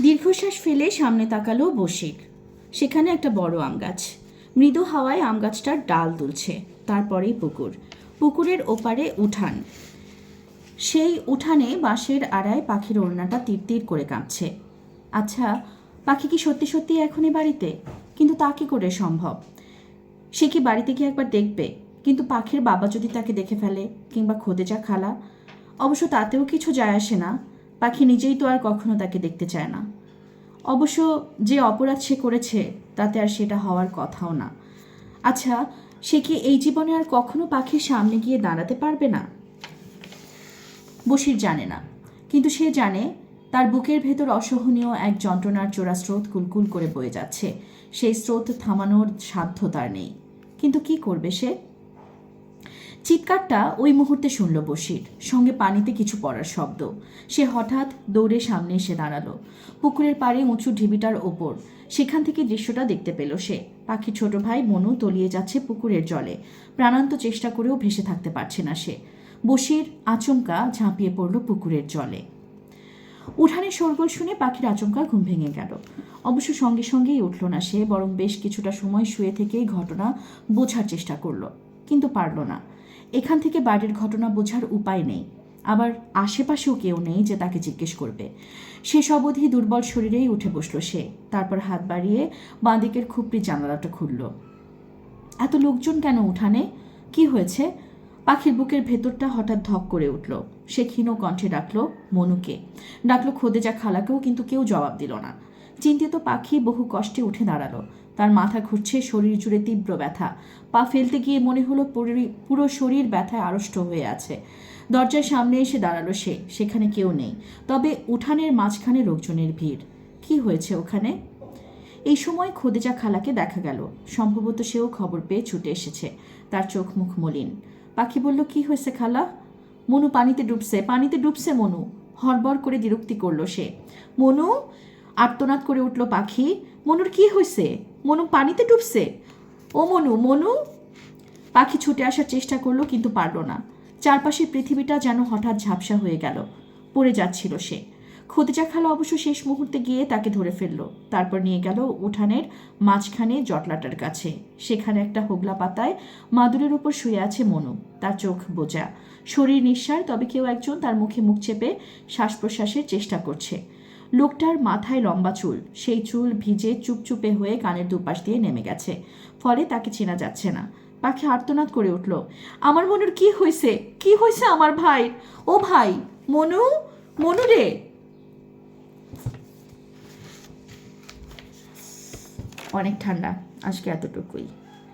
দীর্ঘশ্বাস ফেলে সামনে তাকালো বসির। সেখানে একটা বড় আম গাছ। মৃদু হাওয়ায় আম গাছটার ডাল দুলছে, তারপরেই পুকুর। পুকুরের ওপারে উঠান। সেই উঠানে বাঁশের আড়ায় পাখির ওড়নাটা তীর তীর করে কাঁপছে। আচ্ছা পাখি কি সত্যি সত্যি এখনই বাড়িতে? কিন্তু তা কি করে সম্ভব? সে কি বাড়িতে গিয়ে একবার দেখবে? কিন্তু পাখির বাবা যদি তাকে দেখে ফেলে, কিংবা খোদেজা খালা, অবশ্য তাতেও কিছু যায় আসে না। পাখি নিজেই তো আর কখনো তাকে দেখতে চায় না। অবশ্য যে অপরাধ সে করেছে, তাতে আর সেটা হওয়ার কথাও না। আচ্ছা সে কি এই জীবনে আর কখনো পাখির সামনে গিয়ে দাঁড়াতে পারবে না? বসির জানে না। কিন্তু সে জানে, তার বুকের ভেতর অসহনীয় এক যন্ত্রণার চোরা স্রোত কুলকুল করে বয়ে যাচ্ছে। সেই স্রোত থামানোর সাধ্য তার নেই। কিন্তু কি করবে সে? চিৎকারটা ওই মুহূর্তে শুনল বসির সঙ্গে পানিতে কিছু পড়ার শব্দ। সে হঠাৎ দৌড়ে সামনে এসে দাঁড়াল। পুকুরের পাড়ে উঁচু ঢিবিটার ওপর। সেখান থেকে দৃশ্যটা দেখতে পেল সে। পাখি ছোট ভাই মনু তলিয়ে যাচ্ছে পুকুরের জলে। প্রাণান্ত চেষ্টা করেও ভেসে থাকতে পারছে না সে। বসির আচমকা ঝাঁপিয়ে পড়ল পুকুরের জলে। উঠানের শোরগোল শুনে পাখির আচমকা ঘুম ভেঙে গেল। অবশ্য সঙ্গে সঙ্গেই উঠল না সে, বরং বেশ কিছুটা সময় শুয়ে থেকেই ঘটনা বোঝার চেষ্টা করল। কিন্তু পারল না। এখান থেকে বাড়ির ঘটনা বোঝার উপায় নেই। আবার আশেপাশেও কেউ নেই যে তাকে জিজ্ঞেস করবে। শেষ অবধি দুর্বল শরীরেই উঠে বসল সে। তারপর হাত বাড়িয়ে বাঁদিকের খুপড়ি জানালাটা খুলল। এত লোকজন কেন উঠানে? কি হয়েছে? পাখির বুকের ভেতরটা হঠাৎ ধক করে উঠল। সে ক্ষীণ কণ্ঠে ডাকলো, মনুকে। ডাকলো খোদেজা খালাকেও কিন্তু কেউ জবাব দিল না। চিন্তিত পাখি বহু কষ্টে উঠে দাঁড়াল। তার মাথা ঘুরছে, শরীর জুড়ে তীব্র ব্যথা। পা ফেলতে গিয়ে মনে হলো পুরো শরীর ব্যথায় আড়ষ্ট হয়ে আছে। দরজার সামনে এসে দাঁড়াল সে, সেখানে কেউ নেই। তবে উঠানের মাঝখানে লোকজনের ভিড়। কি হয়েছে ওখানে? এই সময় খোদেজা খালাকে দেখা গেল। সম্ভবত সেও খবর পেয়ে ছুটে এসেছে। তার চোখ মুখ মলিন। পাখি বলল, কি হয়েছে খালা? মনু পানিতে ডুবছে পানিতে ডুবছে মনু। হরবর করে বিরক্তি করল সে। মনু আর্তনাদ করে উঠল পাখি, মনুর কি হয়েছে মনু পানিতে ডুবছে? ও মনু মনু? পাখি ছুটে আসার চেষ্টা করল কিন্তু পারল না। চারপাশের পৃথিবীটা যেন হঠাৎ ঝাপসা হয়ে গেল। পড়ে যাচ্ছিল সে। খদিজা খালা অবশ্য শেষ মুহূর্তে গিয়ে তাকে ধরে ফেলল। তারপর নিয়ে গেল উঠানের মাঝখানে জটলাটার কাছে। সেখানে একটা হোগলা পাতায় মাদুরের উপর শুয়ে আছে মনু, তার চোখ বোজা শরীর নিঃসার, তবে কেউ একজন তার মুখে মুখ চেপে শ্বাস প্রশ্বাসের চেষ্টা করছে। লোকটার মাথায় লম্বা চুল। সেই চুল ভিজে চুপচুপে হয়ে কানের দুপাশ দিয়ে নেমে গেছে। ফলে তাকে চেনা যাচ্ছে না। পাখি আর্তনাদ করে উঠল, আমার মনুর কি হয়েছে কি হয়েছে আমার ভাই? ও ভাই, মনু? মনু রে? অনেক ঠান্ডা, আজকে এতটুকুই।